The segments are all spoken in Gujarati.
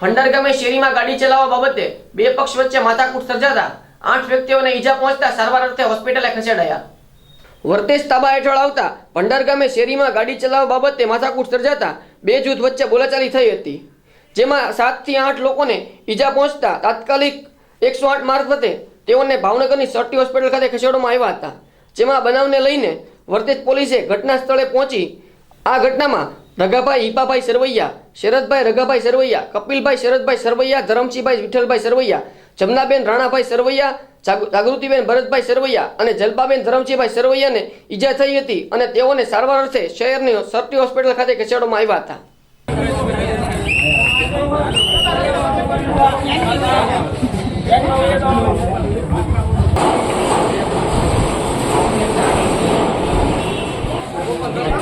ભંડાર ગામે શેરીમાં ગાડી ચલાવવા બાબતે બે પક્ષ વચ્ચે માથાકૂટ સર્જાતા આઠ વ્યક્તિઓને ઈજા પહોંચતા સારવાર અર્થે હોસ્પિટલે ખસેડાયા. વર્તેશ તાબા હેઠળ આવતા ભંડાર ગામે શેરીમાં ગાડી ચલાવવા બાબતે માથાકૂટ સર્જાતા બે જૂથ વચ્ચે બોલાચાલી થઈ હતી. જેમાં સાતથી આઠ લોકોને ઈજા પહોંચતા તાત્કાલિક એકસો આઠ મારફતે તેઓને ભાવનગરની સર્ટી હોસ્પિટલ ખાતે ખસેડવામાં આવ્યા હતા. જેમાં બનાવને લઈને વર્તેજ પોલીસે ઘટના સ્થળે પહોંચી આ ઘટનામાં રઘાભાઈ હિપાભાઈ સરવૈયા શરદભાઈ રઘાભાઈ સરવૈયા, કપિલભાઈ શરદભાઈ સરવૈયા, ધરમસિંહભાઈ વિઠ્ઠલભાઈ સરવૈયા, જમનાબેન રાણાભાઈ સરવૈયા, જાગૃ- જાગૃતિબેન ભરતભાઈ સરવૈયા અને જલપાબેન ધરમસિંહભાઈ સરવૈયાને ઈજા થઈ હતી અને તેઓને સારવાર અર્થે શહેરની સરટી હોસ્પિટલ ખાતે ખસેડવામાં આવ્યા હતા કેવાય ભાઈ આપી દો એમ નથી તો બુધાભાઈ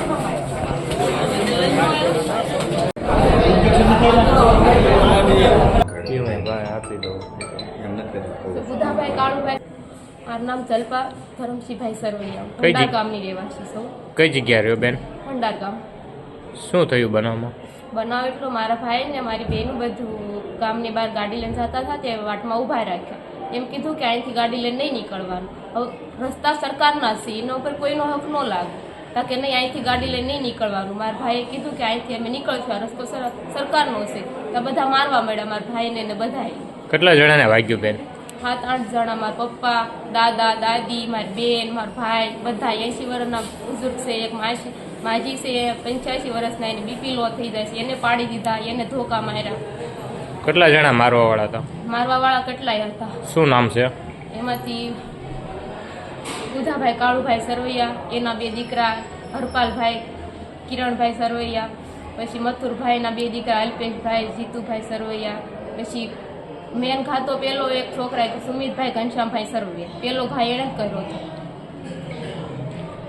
કાળુભાઈ મારું નામ જલપા ધરમસિંહભાઈ સરવૈયા. કઈ ભંડાર? ગામની રહેવાસી સૌ કઈ જગ્યા રહ્યો બેન? ભંડાર ગામ. શું થયું બનાવમાં? બનાવ એટલો મારા ભાઈ ને મારી બેનું બધું ગામની બહાર ગાડી લઈને જતા હતા તે વાટમાં ઊભા રાખ્યા. એમ કીધું કે અહીંથી ગાડી લઈને નહીં નીકળવાનું. હવે રસ્તા સરકારના છે એના ઉપર કોઈનો હક ન લાગે. તા કે નહીં અહીંથી ગાડી લઈને નહીં નીકળવાનું. મારા ભાઈએ કીધું કે અહીંથી અમે નીકળશું આ રસ્તો સરકારનો છે. તો બધા મારવા મળ્યા મારા ભાઈને ને બધાએ. કેટલા જણાને વાગ્યું બેન? સાત આઠ જણા મારા પપ્પા દાદા દાદી મારી બેન મારા ભાઈ બધા એંસી વર્ષના બુઝુર્ગ છે એક માસી માજી છે પંચ્યાસી વર્ષના એને બીપી લો થઈ જાય છે એને પાડી દીધા એને ધોકા માર્યા. કેટલા જણા મારવા વાળા હતા? મારવા વાળા કેટલાય હતા? શું નામ છે? એમાંથી બુધાભાઈ, કાળુભાઈ સરવૈયા, એના બે દીકરા, હરપાલભાઈ, કિરણભાઈ સરવૈયા, પછી મથુરભાઈના બે દીકરા, અલ્પેશભાઈ, જીતુભાઈ સરવૈયા, પછી મેન ખાતો પેલો એક છોકરા સુમિતભાઈ ઘનશ્યામભાઈ સરવૈયા. પેલો ભાઈ એણે કર્યો હતો.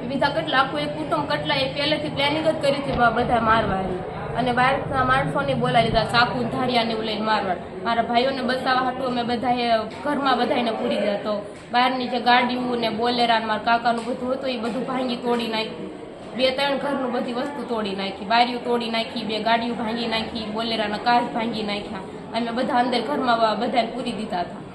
બીજા કેટલા આખું એક કુટુંબ, કેટલા એ પહેલેથી પ્લાનિંગ જ કરી હતી બધા મારવાની અને બહારના માણસોને બોલાવી લીધા, ચાકુ ધારિયાને એવું લઈને મારવા. મારા ભાઈઓને બસાવવા હતું અમે બધાએ ઘરમાં બધાને પૂરી દીધા. તો બહારની જે ગાડીઓ ને બોલેરા મારા કાકાનું બધું હતું, એ બધું ભાંગી તોડી નાખ્યું. બે ત્રણ ઘરનું બધી વસ્તુ તોડી નાખી. બારીઓ તોડી નાખી, બે ગાડીઓ ભાંગી નાખી, બોલેરાના કાચ ભાંગી નાખ્યા. અમે બધા અંદર ઘરમાં બધાને પૂરી દીધા હતા.